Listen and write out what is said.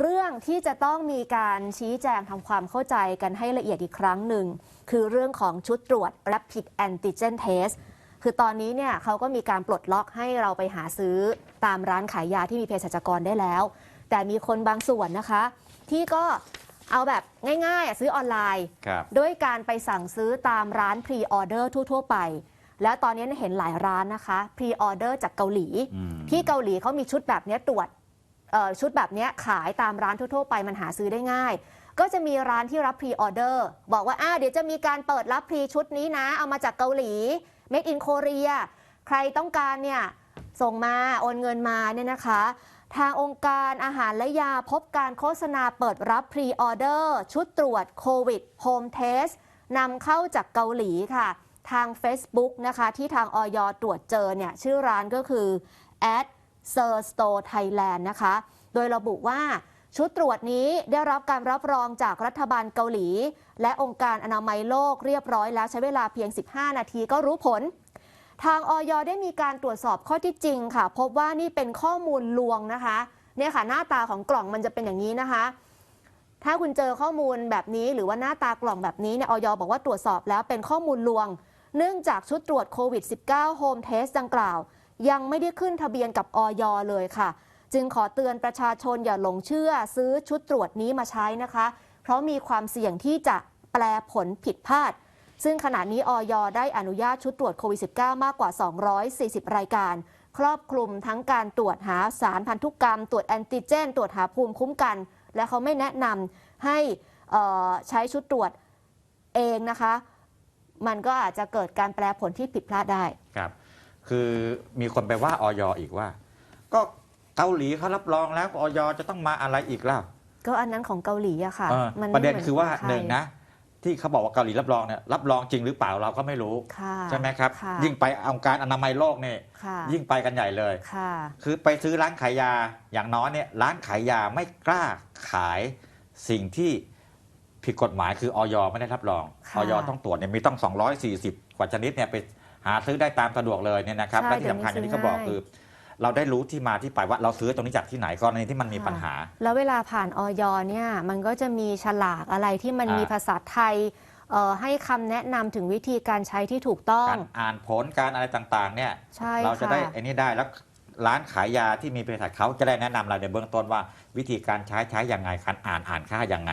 เรื่องที่จะต้องมีการชี้แจงทำความเข้าใจกันให้ละเอียดอีกครั้งหนึ่ง คือเรื่องของชุดตรวจ Rapid Antigen Test คือตอนนี้เนี่ยเขาก็มีการปลดล็อกให้เราไปหาซื้อตามร้านขายยาที่มีเภสัชกรได้แล้ว แต่มีคนบางส่วนนะคะ ที่ก็เอาแบบง่ายๆอะซื้อออนไลน์ครับด้วยการไปสั่งซื้อตามร้านพรีออเดอร์ทั่ว ๆ ไป แล้วตอนนี้เห็นหลายร้านนะคะพรีออเดอร์จากเกาหลีอืมที่เกาหลีเขามีชุดแบบเนี้ยตรวจเอ่อ ชุดแบบนี้ขายตามร้านทั่วๆไปมันหาซื้อได้ง่าย ก็จะมีร้านที่รับพรีออเดอร์บอกว่าอ่าเดี๋ยวจะมีการเปิดรับพรีชุดนี้นะ เอามาจากเกาหลี Made in Korea ใครต้องการเนี่ยส่งมาโอนเงินมาเนี่ยนะคะ ทางองค์การอาหารและยาพบการโฆษณาเปิดรับพรีออเดอร์ชุดตรวจโควิดโฮมเทสนำเข้าจากเกาหลีค่ะ ทาง Facebook นะคะ ที่ทางออยตรวจเจอเนี่ย ชื่อร้านก็คือ at s i r Store Thailand นะคะ โดยระบุว่าชุดตรวจนี้ได้รับการรับรองจากรัฐบาลเกาหลี และองค์การอนามัยโลกเรียบร้อยแล้วใช้เวลาเพียง 15 นาทีก็รู้ผล ทางออยได้มีการตรวจสอบข้อที่จริงค่ะ พบว่านี่เป็นข้อมูลลวงนะคะเนี่ยค่ะหน้าตาของกล่องมันจะเป็นอย่างนี้นะคะ ถ้าคุณเจอข้อมูลแบบนี้หรือว่าหน้าตากล่องแบบนี้เนี่ยออยบอกว่าตรวจสอบแล้วเป็นข้อมูลลวง เนื่องจากชุดตรวจโควิด -19 Home Test ดังกล่าว ยังไม่ได้ขึ้นทะเบียนกับออยเลยค่ะ จึงขอเตือนประชาชนอย่าหลงเชื่อซื้อชุดตรวจนี้มาใช้นะคะ เพราะมีความเสี่ยงที่จะแปลผลผิดพลาด ซึ่งขณะนี้ออยได้อนุญาตชุดตรวจโควิด -19 มากกว่า 240 รายการ ครอบคลุมทั้งการตรวจหาสารพันธุกรรม ตรวจแอนติเจน ตรวจหาภูมิคุ้มกัน และเขาไม่แนะนำให้ใช้ชุดตรวจเองนะคะ มันก็อาจจะเกิดการแปลผลที่ผิดพลาดได้ครับ คือมีคนไปว่าออยอีกว่า ก็เกาหลีเขารับรองแล้วออยจะต้องมาอะไรอีกล่ะก็อันนั้นของเกาหลีอะค่ะ เออมันประเด็นไม่หมืคือว่าขงไทยหนึ่งนะ ที่เขาบอกว่าเกาหลีรับรองเนี่ยรับรองจริงหรือเปล่าเราก็ไม่รู้ ค่ะใช่ไหมครับค่ะยิ่งไปองค์การอนามัยโลกเนี่ยค่ะยิ่งไปกันใหญ่เลย ค่ะคือไปซื้อร้านขายยาอย่างน้อยเนี่ยร้านขายยาไม่กล้าขายสิ่งที่ผิดกฎหมายคือออยไม่ได้รับรองค่ะออยต้องตรวจเนี่ยมีต้อง 240 กว่าชนิดเนี่ยไป หาซื้อได้ตามสะดวกเลยเนี่ยนะครับ ใช่และที่สำคัญอย่างที่เขาบอกเดี๋ยวนี้ซื้อง่าย คือ เราได้รู้ที่มาที่ไปว่าเราซื้อตรงนี้จากที่ไหนกรณีที่มันมีปัญหา แล้วเวลาผ่านออยเนี่ยมันก็จะมีฉลากอะไรที่มันอ่ามี มีภาษาไทยเอ่อให้คำแนะนำถึงวิธีการใช้ที่ถูกต้องการอ่านผลการอะไรต่างๆ เนี่ยใช่เราจะค่ะได้ไอ้นี่ได้แล้วร้านขายยาที่มีบริษัทเขาจะได้แนะนำเราในเบื้องต้นว่าวิธีการใช้ใช้ยังไงการอ่านอ่านค่ายังไง